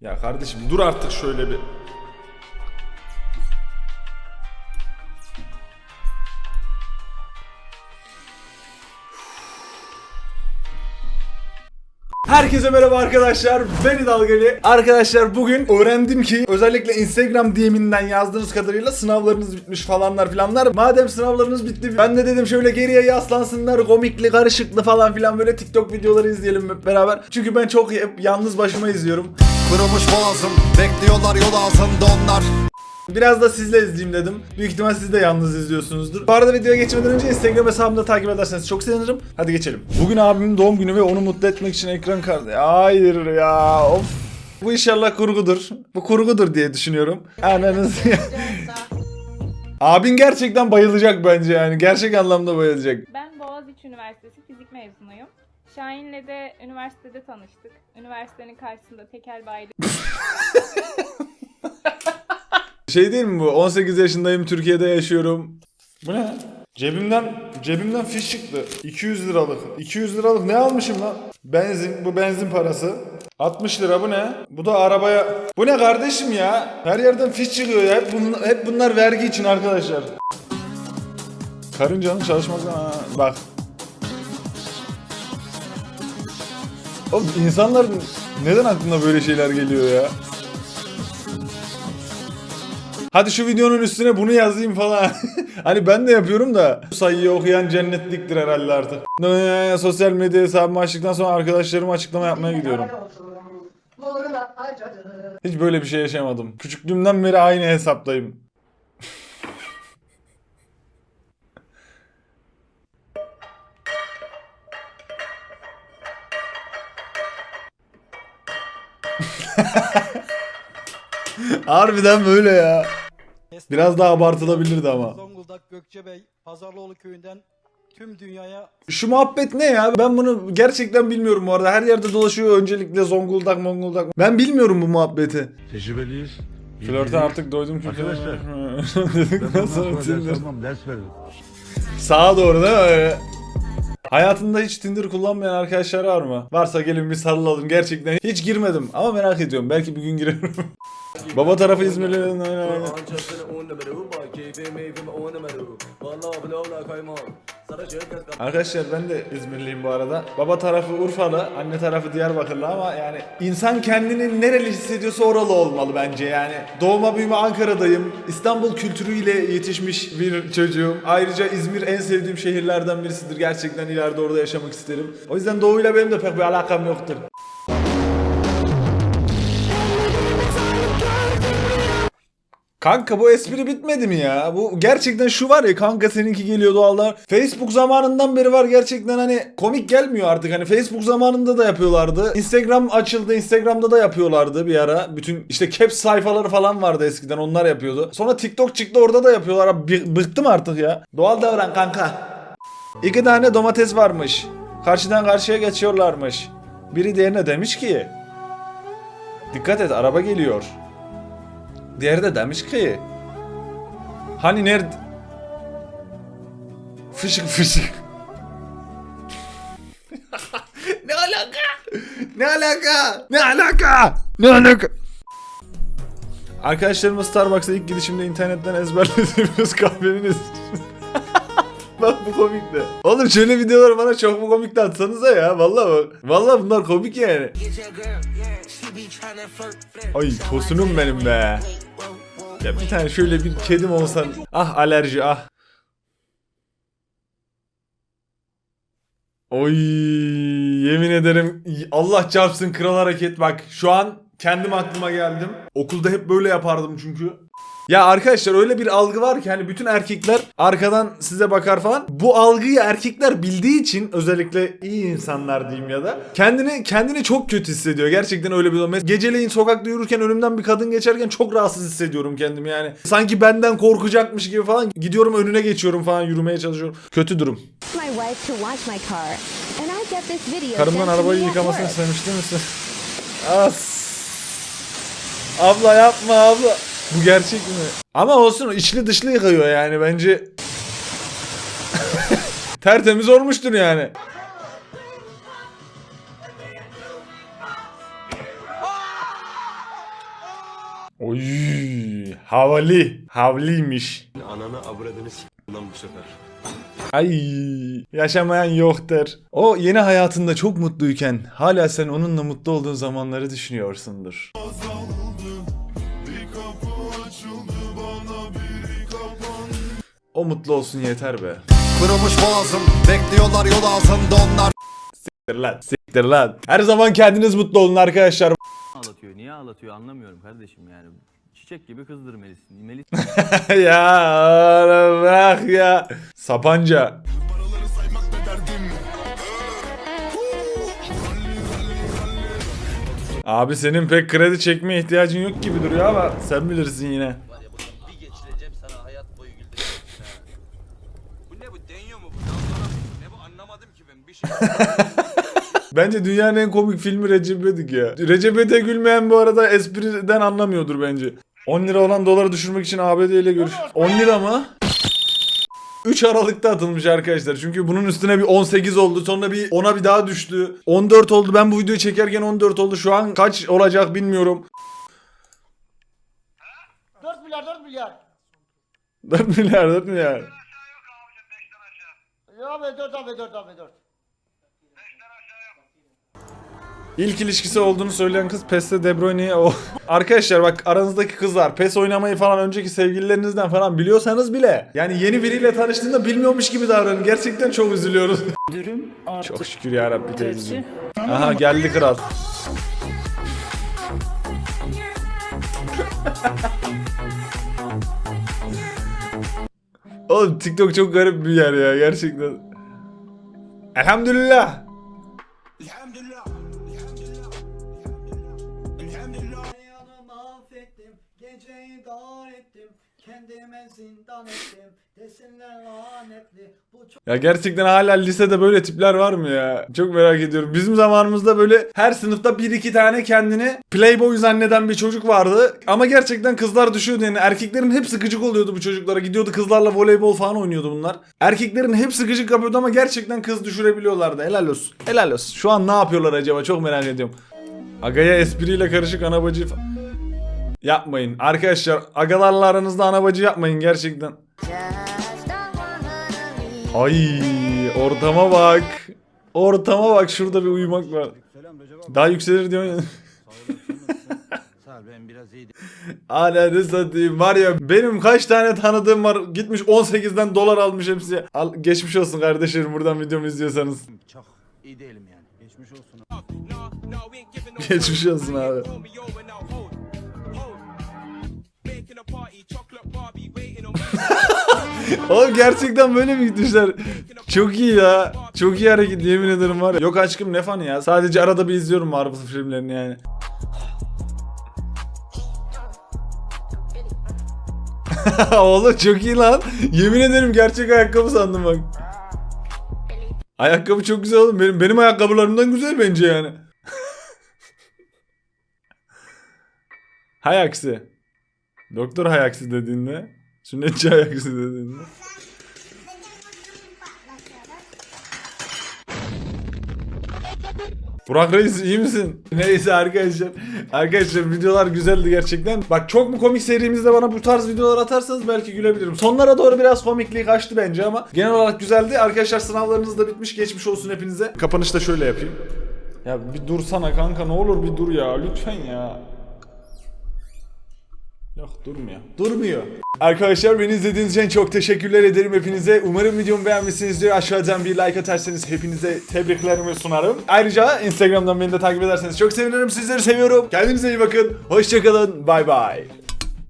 Ya kardeşim dur artık şöyle bir. Herkese merhaba arkadaşlar. Ben Dalgalı. Arkadaşlar bugün öğrendim ki özellikle Instagram DM'inden yazdığınız kadarıyla sınavlarınız bitmiş falanlar filanlar. Madem sınavlarınız bitti ben de dedim şöyle geriye yaslansınlar komikli karışıklı falan filan böyle TikTok videoları izleyelim hep beraber. Çünkü ben çok hep yalnız başıma izliyorum. Kırılmış boğazım Bekliyorlar yol ağzında onlar Biraz da sizle izleyeyim dedim. Büyük ihtimal siz de yalnız izliyorsunuzdur. Bu arada videoya geçmeden önce Instagram hesabımda takip ederseniz çok sevinirim. Hadi geçelim. Bugün abimin doğum günü ve onu mutlu etmek için ekran kartı. Hayır ya of. Bu inşallah kurgudur. Bu kurgudur diye düşünüyorum. Ananız Abin gerçekten bayılacak bence yani. Gerçek anlamda bayılacak. Ben Boğaziçi Üniversitesi fizik mezunuyum. Şahin'le de üniversitede tanıştık. Üniversitenin karşısında tekel bayili Şey değil mi bu? 18 yaşındayım, Türkiye'de yaşıyorum. Bu ne? Cebimden cebimden fiş çıktı. 200 liralık. 200 liralık ne almışım lan? Benzin, bu benzin parası. 60 lira bu ne? Bu da arabaya. Bu ne kardeşim ya? Her yerden fiş çıkıyor ya. Hep, bunlar, hep bunlar vergi için arkadaşlar. Karıncanın çalışması ha, bak. Oğlum insanlar neden aklına böyle şeyler geliyor ya? Hadi şu videonun üstüne bunu yazayım falan. hani ben de yapıyorum da. Bu sayıyı okuyan cennetliktir herhalde artık. Ee, Sosyal medya hesabımı açtıktan sonra arkadaşlarıma açıklama yapmaya gidiyorum. Hiç böyle bir şey yaşamadım. Küçüklüğümden beri aynı hesaptayım. Harbiden böyle ya. Biraz daha abartılabilirdi ama. Zonguldak Gökçebey Pazarlıoğlu köyünden tüm dünyaya Şu muhabbet ne ya? Ben bunu gerçekten bilmiyorum bu arada. Her yerde dolaşıyor öncelikle Zonguldak, Monguldak. Ben bilmiyorum bu muhabbeti. Tecrübeliyiz. Flörte artık doydum çünkü. Arkadaşlar, Dedik Ben bundan nasıl sonra ders Tinder. ders veririm. Sağa doğru değil mi? Öyle. Hayatında hiç Tinder kullanmayan arkadaşlar var mı? Varsa gelin bir sarılalım. Gerçekten hiç girmedim ama merak ediyorum. Belki bir gün girerim. Baba tarafı İzmirli. Arkadaşlar ben de İzmirliyim bu arada. Baba tarafı Urfalı, anne tarafı Diyarbakırlı ama yani insan kendini nereli hissediyorsa oralı olmalı bence yani. Doğma büyüme Ankara'dayım. İstanbul kültürüyle yetişmiş bir çocuğum. Ayrıca İzmir en sevdiğim şehirlerden birisidir. Gerçekten ileride orada yaşamak isterim. O yüzden doğuyla benim de pek bir alakam yoktur. Kanka bu espri bitmedi mi ya? Bu gerçekten şu var ya kanka seninki geliyor doğallar. Facebook zamanından beri var gerçekten hani komik gelmiyor artık. Hani Facebook zamanında da yapıyorlardı. Instagram açıldı. Instagram'da da yapıyorlardı bir ara. Bütün işte caps sayfaları falan vardı eskiden onlar yapıyordu. Sonra TikTok çıktı orada da yapıyorlar. Abi, bı- bıktım artık ya. Doğal davran kanka. İki tane domates varmış. Karşıdan karşıya geçiyorlarmış. Biri diğerine demiş ki Dikkat et araba geliyor. Diğeri de demiş ki Hani nerede? Fışık fışık. Ne alaka? Ne alaka? Ne alaka? Ne alaka? Arkadaşlarımla Starbucks'a ilk gidişimde internetten ezberlediğimiz kahvenin Bak bu komik de. Oğlum şöyle videolar bana çok mu komik de atsanıza ya. Vallahi bak. Vallahi bunlar komik yani. Ay tosunum benim be. Ya bir tane şöyle bir kedim olsa. Ah alerji ah. Oy yemin ederim Allah çarpsın kral hareket bak şu an kendim aklıma geldim. Okulda hep böyle yapardım çünkü. Ya arkadaşlar öyle bir algı var ki hani bütün erkekler arkadan size bakar falan. Bu algıyı erkekler bildiği için özellikle iyi insanlar diyeyim ya da kendini kendini çok kötü hissediyor. Gerçekten öyle bir durum. Geceleyin sokakta yürürken önümden bir kadın geçerken çok rahatsız hissediyorum kendimi yani. Sanki benden korkacakmış gibi falan gidiyorum önüne geçiyorum falan yürümeye çalışıyorum. Kötü durum. Karımdan arabayı yıkamasını work. istemişti misin? As. Abla yapma abla. Bu gerçek mi? Ama olsun içli dışlı yıkıyor yani bence. Tertemiz olmuştur yani. Oy, havalı. Havlıymış. Ananı avradını s**tim lan bu sefer. Ay, yaşamayan yoktur. O yeni hayatında çok mutluyken hala sen onunla mutlu olduğun zamanları düşünüyorsundur. O mutlu olsun yeter be. Kırılmış boğazım Bekliyorlar yol altında onlar Siktir lan. Siktir lan. Her zaman kendiniz mutlu olun arkadaşlar. ağlatıyor. Niye ağlatıyor anlamıyorum kardeşim yani. Çiçek gibi kızdır Melis. Melis ya oğlum bırak ya. Sapanca. Abi senin pek kredi çekmeye ihtiyacın yok gibi duruyor ama sen bilirsin yine. Var ya bir geçireceğim sana hayat. Bu ne bu deniyor mu bu? Dalgalan mı? Ne bu anlamadım ki ben bir şey. Bence dünyanın en komik filmi Recep İvedik ya. Recep İvedik'e gülmeyen bu arada espriden anlamıyordur bence. 10 lira olan doları düşürmek için ABD ile görüş. 10 lira mı? 3 Aralık'ta atılmış arkadaşlar. Çünkü bunun üstüne bir 18 oldu. Sonra bir 10'a bir daha düştü. 14 oldu. Ben bu videoyu çekerken 14 oldu. Şu an kaç olacak bilmiyorum. 4 milyar 4 milyar. 4 milyar 4 milyar. Abi 4 abi 4 abi 4. İlk ilişkisi olduğunu söyleyen kız PES'te De Bruyne'ye o. Arkadaşlar bak aranızdaki kızlar PES oynamayı falan önceki sevgililerinizden falan biliyorsanız bile yani yeni biriyle tanıştığında bilmiyormuş gibi davranın. Gerçekten çok üzülüyoruz. Dürüm artı çok şükür ya Rabbi teyzeciğim. Aha geldi kral. Oğlum TikTok çok garip bir yer ya gerçekten. Elhamdülillah. affettim, geceyi dar kendime zindan ettim, desinler lanetli, bu çok Ya gerçekten hala lisede böyle tipler var mı ya? Çok merak ediyorum. Bizim zamanımızda böyle her sınıfta bir iki tane kendini playboy zanneden bir çocuk vardı. Ama gerçekten kızlar düşüyordu yani. Erkeklerin hepsi gıcık oluyordu bu çocuklara. Gidiyordu kızlarla voleybol falan oynuyordu bunlar. Erkeklerin hepsi gıcık yapıyordu ama gerçekten kız düşürebiliyorlardı. Helal olsun. Helal olsun. Şu an ne yapıyorlar acaba? Çok merak ediyorum. Agaya espriyle karışık anabacı fa- Yapmayın. Arkadaşlar agalarla aranızda anabacı yapmayın gerçekten. Ay ortama bak. Ortama bak şurada bir uyumak var. Daha yükselir diyor. Ananı satayım var ya benim kaç tane tanıdığım var gitmiş 18'den dolar almış hepsi. Al, geçmiş olsun kardeşlerim buradan videomu izliyorsanız. Çok iyi değilim yani. Geçmiş olsun. Geçmiş olsun abi. Oğlum gerçekten böyle mi gitmişler? Çok iyi ya. Çok iyi hareket yemin ederim var ya. Yok aşkım ne fanı ya. Sadece arada bir izliyorum Marvel filmlerini yani. Oğlum çok iyi lan. Yemin ederim gerçek ayakkabı sandım bak. Ayakkabı çok güzel oğlum. Benim, benim ayakkabılarımdan güzel bence yani. hay aksi. Doktor hay aksi dediğinde. Sünnetçi hay aksi dediğinde. Burak Reis iyi misin? Neyse arkadaşlar. Arkadaşlar videolar güzeldi gerçekten. Bak çok mu komik serimizde bana bu tarz videolar atarsanız belki gülebilirim. Sonlara doğru biraz komikliği kaçtı bence ama genel olarak güzeldi. Arkadaşlar sınavlarınız da bitmiş. Geçmiş olsun hepinize. Kapanışta şöyle yapayım. Ya bir dursana kanka ne olur bir dur ya lütfen ya. Yok durmuyor. Durmuyor. Arkadaşlar beni izlediğiniz için çok teşekkürler ederim hepinize. Umarım videomu beğenmişsinizdir. Aşağıdan bir like atarsanız hepinize tebriklerimi sunarım. Ayrıca Instagram'dan beni de takip ederseniz çok sevinirim. Sizleri seviyorum. Kendinize iyi bakın. Hoşçakalın. Bay bay.